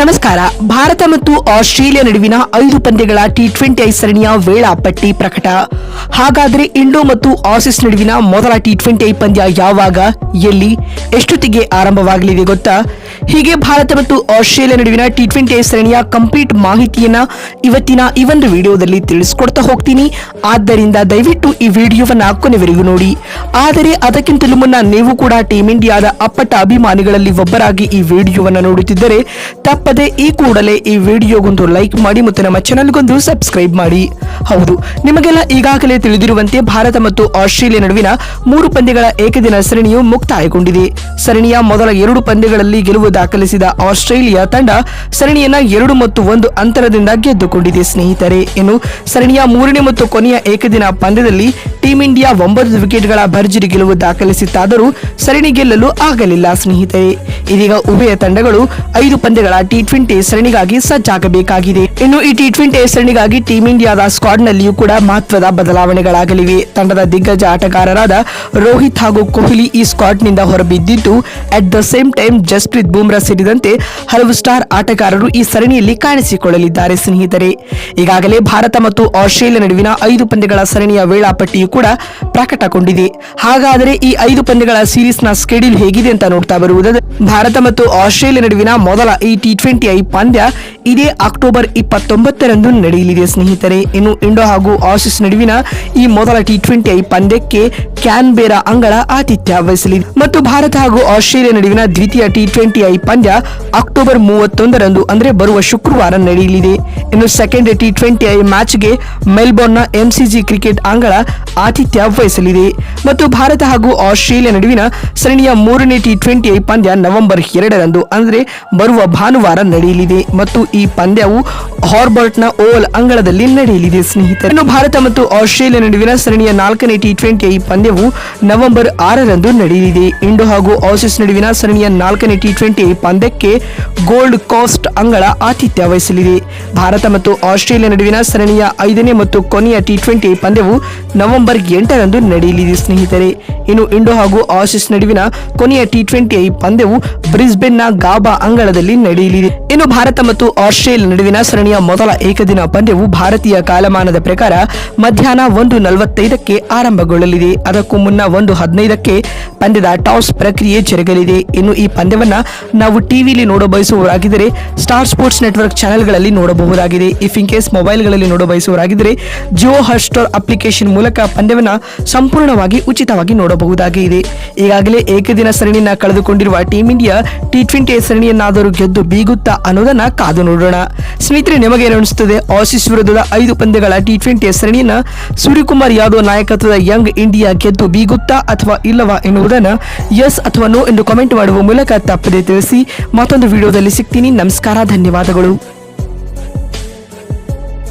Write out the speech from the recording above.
ನಮಸ್ಕಾರ. ಭಾರತ ಮತ್ತು ಆಸ್ಟ್ರೇಲಿಯಾ ನಡುವಿನ ಐದು ಪಂದ್ಯಗಳ ಟಿ ಟ್ವೆಂಟಿ ಐ ಸರಣಿಯ ವೇಳಾಪಟ್ಟಿ ಪ್ರಕಟ. ಹಾಗಾದ್ರೆ ಇಂಡೋ ಮತ್ತು ಆಸೀಸ್ ನಡುವಿನ ಮೊದಲ ಟಿ ಟ್ವೆಂಟಿ ಐ ಪಂದ್ಯ ಯಾವಾಗ, ಎಲ್ಲಿ, ಎಷ್ಟೊತ್ತಿಗೆ ಆರಂಭವಾಗಲಿದೆ ಗೊತ್ತಾ? ಹೀಗೆ ಭಾರತ ಮತ್ತು ಆಸ್ಟ್ರೇಲಿಯಾ ನಡುವಿನ ಟಿ ಟ್ವೆಂಟಿ ಐ ಸರಣಿಯ ಕಂಪ್ಲೀಟ್ ಮಾಹಿತಿಯನ್ನ ಇವತ್ತಿನ ಈ ಒಂದು ವಿಡಿಯೋದಲ್ಲಿ ತಿಳಿಸ್ಕೊಡ್ತಾ ಹೋಗ್ತೀನಿ. ಆದ್ದರಿಂದ ದಯವಿಟ್ಟು ಈ ವಿಡಿಯೋವನ್ನ ಕೊನೆವರೆಗೂ ನೋಡಿ. ಆದರೆ ಅದಕ್ಕಿಂತಲೂ ಮುನ್ನ ನೀವು ಕೂಡ ಟೀಮ್ ಇಂಡಿಯಾದ ಅಪ್ಪಟ ಅಭಿಮಾನಿಗಳಲ್ಲಿ ಒಬ್ಬರಾಗಿ ಈ ವಿಡಿಯೋವನ್ನು ನೋಡುತ್ತಿದ್ದರೆ ತಪ್ಪದೆ ಈ ಕೂಡಲೇ ಈ ವಿಡಿಯೋಗೊಂದು ಲೈಕ್ ಮಾಡಿ ಮತ್ತು ನಮ್ಮ ಚಾನಲ್ಗೊಂದು ಸಬ್ಸ್ಕ್ರೈಬ್ ಮಾಡಿ. ಹೌದು, ನಿಮಗೆಲ್ಲ ಈಗಾಗಲೇ ತಿಳಿದಿರುವಂತೆ ಭಾರತ ಮತ್ತು ಆಸ್ಟ್ರೇಲಿಯಾ ನಡುವಿನ ಮೂರು ಪಂದ್ಯಗಳ ಏಕದಿನ ಸರಣಿಯು ಮುಕ್ತಾಯಗೊಂಡಿದೆ. ಸರಣಿಯ ಮೊದಲ ಎರಡು ಪಂದ್ಯಗಳಲ್ಲಿ ಗೆಲುವು ದಾಖಲಿಸಿದ ಆಸ್ಟ್ರೇಲಿಯಾ ತಂಡ ಸರಣಿಯನ್ನ ಎರಡು ಮತ್ತು ಒಂದು ಅಂತರದಿಂದ ಗೆದ್ದುಕೊಂಡಿದೆ, ಸ್ನೇಹಿತರೆ. ಇನ್ನು ಸರಣಿಯ ಮೂರನೇ ಮತ್ತು ಕೊನೆಯ ಏಕದಿನ ಪಂದ್ಯದಲ್ಲಿ ಟೀಂ ಇಂಡಿಯಾ ಒಂಬತ್ತು ವಿಕೆಟ್ಗಳ ಭರ್ಜರಿ ಗೆಲುವು ದಾಖಲಿಸಿತ್ತಾದರೂ ಸರಣಿ ಗೆಲ್ಲಲು ಆಗಲಿಲ್ಲ, ಸ್ನೇಹಿತರೆ. ಇದೀಗ ಉಭಯ ತಂಡಗಳು ಐದು ಪಂದ್ಯಗಳ ಟಿ ಟ್ವೆಂಟಿ ಸರಣಿಗಾಗಿ ಸಜ್ಜಾಗಬೇಕಾಗಿದೆ. ಇನ್ನು ಈ ಟಿ ಟ್ವೆಂಟಿ ಸರಣಿಗಾಗಿ ಟೀಂ ಇಂಡಿಯಾದ ಸ್ಕ್ವಾಡ್ ನಲ್ಲಿಯೂ ಕೂಡ ಮಹತ್ವದ ಬದಲಾವಣೆಗಳಾಗಲಿವೆ ತಂಡದ ದಿಗ್ಗಜ ಆಟಗಾರರಾದ ರೋಹಿತ್ ಹಾಗೂ ಕೊಹ್ಲಿ ಈ ಸ್ಕ್ವಾಡ್ನಿಂದ ಹೊರಬಿದ್ದಿದ್ದು at the same time Jasprit Bumrah ಸೇರಿದಂತೆ ಹಲವು ಸ್ಟಾರ್ ಆಟಗಾರರು ಈ ಸರಣಿಯಲ್ಲಿ ಕಾಣಿಸಿಕೊಳ್ಳಲಿದ್ದಾರೆ, ಸ್ನೇಹಿತರೆ. ಈಗಾಗಲೇ ಭಾರತ ಮತ್ತು ಆಸ್ಟ್ರೇಲಿಯಾ ನಡುವಿನ ಐದು ಪಂದ್ಯಗಳ ಸರಣಿಯ ವೇಳಾಪಟ್ಟಿಯು కూడా ಕೂಡ ಹಾಕೊಂಡಿದೆ. ಹಾಗಾದರೆ ಈ ಐದು ಪಂದ್ಯಗಳ ಸೀರೀಸ್ನ ಸ್ಕೆಡ್ಯೂಲ್ ಹೇಗಿದೆ ಅಂತ ನೋಡ್ತಾ ಬರುವುದು. ಭಾರತ ಮತ್ತು ಆಸ್ಟ್ರೇಲಿಯಾ ನಡುವಿನ ಮೊದಲ ಈ ಟಿ ಟ್ವೆಂಟಿ ಐ ಪಂದ್ಯ ಇದೇ ಅಕ್ಟೋಬರ್ ಇಪ್ಪತ್ತೊಂಬತ್ತರಂದು ನಡೆಯಲಿದೆ ಸ್ನೇಹಿತರೆ. ಇನ್ನು ಇಂಡೋ ಹಾಗೂ ಆಸೀಸ್ ನಡುವಿನ ಈ ಮೊದಲ ಟಿ ಟ್ವೆಂಟಿ ಐ ಪಂದ್ಯಕ್ಕೆ ಕ್ಯಾನ್ಬೇರಾ ಅಂಗಳ ಆತಿಥ್ಯ ವಹಿಸಲಿದೆ. ಮತ್ತು ಭಾರತ ಹಾಗೂ ಆಸ್ಟ್ರೇಲಿಯಾ ನಡುವಿನ ದ್ವಿತೀಯ ಟಿ ಟ್ವೆಂಟಿ ಐ ಪಂದ್ಯ ಅಕ್ಟೋಬರ್ ಮೂವತ್ತೊಂದರಂದು ಅಂದ್ರೆ ಬರುವ ಶುಕ್ರವಾರ ನಡೆಯಲಿದೆ. ಇನ್ನು ಸೆಕೆಂಡ್ ಟಿ ಟ್ವೆಂಟಿ ಐ ಮ್ಯಾಚ್ಗೆ ಮೆಲ್ಬೋರ್ನ್ನ ಎಂಸಿಜಿ ಕ್ರಿಕೆಟ್ ಅಂಗಳ ಆತಿಥ್ಯ ಮತ್ತು ಭಾರತ ಹಾಗೂ ಆಸ್ಟ್ರೇಲಿಯಾ ನಡುವಿನ ಸರಣಿಯ ಮೂರನೇ ಟಿ ಟ್ವೆಂಟಿ ಪಂದ್ಯ ನವೆಂಬರ್ ಎರಡರಂದು, ಅಂದರೆ ಬರುವ ಭಾನುವಾರ ನಡೆಯಲಿದೆ. ಮತ್ತು ಈ ಪಂದ್ಯವು ಹಾರ್ಬರ್ಟ್ನ ಓವಲ್ ಅಂಗಳದಲ್ಲಿ ನಡೆಯಲಿದೆ, ಸ್ನೇಹಿತರೆ. ಭಾರತ ಮತ್ತು ಆಸ್ಟ್ರೇಲಿಯಾ ನಡುವಿನ ಸರಣಿಯ ನಾಲ್ಕನೇ ಟಿ ಟ್ವೆಂಟಿ ಪಂದ್ಯವು ನವೆಂಬರ್ ಆರರಂದು ನಡೆಯಲಿದೆ. ಇಂಡೋ ಹಾಗೂ ಆಸೀಸ್ ನಡುವಿನ ಸರಣಿಯ ನಾಲ್ಕನೇ ಟಿ ಟ್ವೆಂಟಿ ಪಂದ್ಯಕ್ಕೆ ಗೋಲ್ಡ್ ಕೋಸ್ಟ್ ಅಂಗಳ ಆತಿಥ್ಯ ವಹಿಸಲಿದೆ. ಭಾರತ ಮತ್ತು ಆಸ್ಟ್ರೇಲಿಯಾ ನಡುವಿನ ಸರಣಿಯ ಐದನೇ ಮತ್ತು ಕೊನೆಯ ಟಿ ಟ್ವೆಂಟಿ ಪಂದ್ಯವು ನವೆಂಬರ್ ಎಂಟರಂದು ನಡೆಯಲಿದೆ ಸ್ನೇಹಿತರೆ ಇನ್ನು ಇಂಡೋ ಹಾಗೂ ಆಸಿಸ್ ನಡುವಿನ ಕೊನೆಯ ಟಿ ಟ್ವೆಂಟಿ ಪಂದ್ಯವು ಬ್ರಿಸ್ಬೇನ್ನ ಗಾಬಾ ಅಂಗಳದಲ್ಲಿ ನಡೆಯಲಿದೆ. ಇನ್ನು ಭಾರತ ಮತ್ತು ಆಸ್ಟ್ರೇಲಿಯಾ ನಡುವಿನ ಸರಣಿಯ ಮೊದಲ ಏಕದಿನ ಪಂದ್ಯವು ಭಾರತೀಯ ಕಾಲಮಾನದ ಪ್ರಕಾರ ಮಧ್ಯಾಹ್ನ ಒಂದು ನಲವತ್ತೈದಕ್ಕೆ ಆರಂಭಗೊಳ್ಳಲಿದೆ. ಅದಕ್ಕೂ ಮುನ್ನ ಒಂದು ಹದಿನೈದಕ್ಕೆ ಪಂದ್ಯದ ಟಾಸ್ ಪ್ರಕ್ರಿಯೆ ಜರುಗಲಿದೆ. ಇನ್ನು ಈ ಪಂದ್ಯವನ್ನು ನಾವು ಟಿವಿಲಿ ನೋಡ ಬಯಸುವವರಾಗಿದ್ದರೆ ಸ್ಟಾರ್ ಸ್ಪೋರ್ಟ್ಸ್ ನೆಟ್ವರ್ಕ್ ಚಾನೆಲ್ಗಳಲ್ಲಿ ನೋಡಬಹುದಾಗಿದೆ. ಇಫ್ ಇನ್ ಕೇಸ್ ಮೊಬೈಲ್ಗಳಲ್ಲಿ ನೋಡ ಬಯಸುವವರಾಗಿದ್ದರೆ ಜಿಯೋ ಹಾಟ್ಸ್ಟಾರ್ ಅಪ್ಲಿಕೇಶನ್ ಮೂಲಕ ಪಂದ್ಯವನ್ನು ಸಂಪೂರ್ಣವಾಗಿ ಉಚಿತವಾಗಿ ನೋಡಬಹುದಾಗಿದೆ ಈಗಾಗಲೇ ಏಕದಿನ ಸರಣಿಯನ್ನ ಕಳೆದುಕೊಂಡಿರುವ ಟೀಂ ಇಂಡಿಯಾ ಟಿ ಟ್ವೆಂಟಿ ಸರಣಿಯನ್ನಾದರೂ ಗೆದ್ದು ಬೀಗುತ್ತಾ ಅನ್ನೋದನ್ನ ಕಾದು ನೋಡೋಣ. ಸ್ನೇಹಿತರೆ, ನಿಮಗೆ ಅನಿಸುತ್ತದೆ ಆಸೀಸ್ ವಿರುದ್ಧದ ಐದು ಪಂದ್ಯಗಳ ಟಿ ಟ್ವೆಂಟಿ ಸರಣಿಯನ್ನ ಸೂರ್ಯಕುಮಾರ್ ಯಾದವ್ ನಾಯಕತ್ವದ ಯಂಗ್ ಇಂಡಿಯಾ ಗೆದ್ದು ಬೀಗುತ್ತಾ ಅಥವಾ ಇಲ್ಲವಾ ಎನ್ನುವುದನ್ನ ಎಸ್ ಅಥವಾ ನೋ ಎಂದು ಕಾಮೆಂಟ್ ಮಾಡುವ ಮೂಲಕ ತಪ್ಪದೆ ತಿಳಿಸಿ. ಮತ್ತೊಂದು ವಿಡಿಯೋದಲ್ಲಿ ಸಿಗ್ತೀನಿ. ನಮಸ್ಕಾರ, ಧನ್ಯವಾದಗಳು.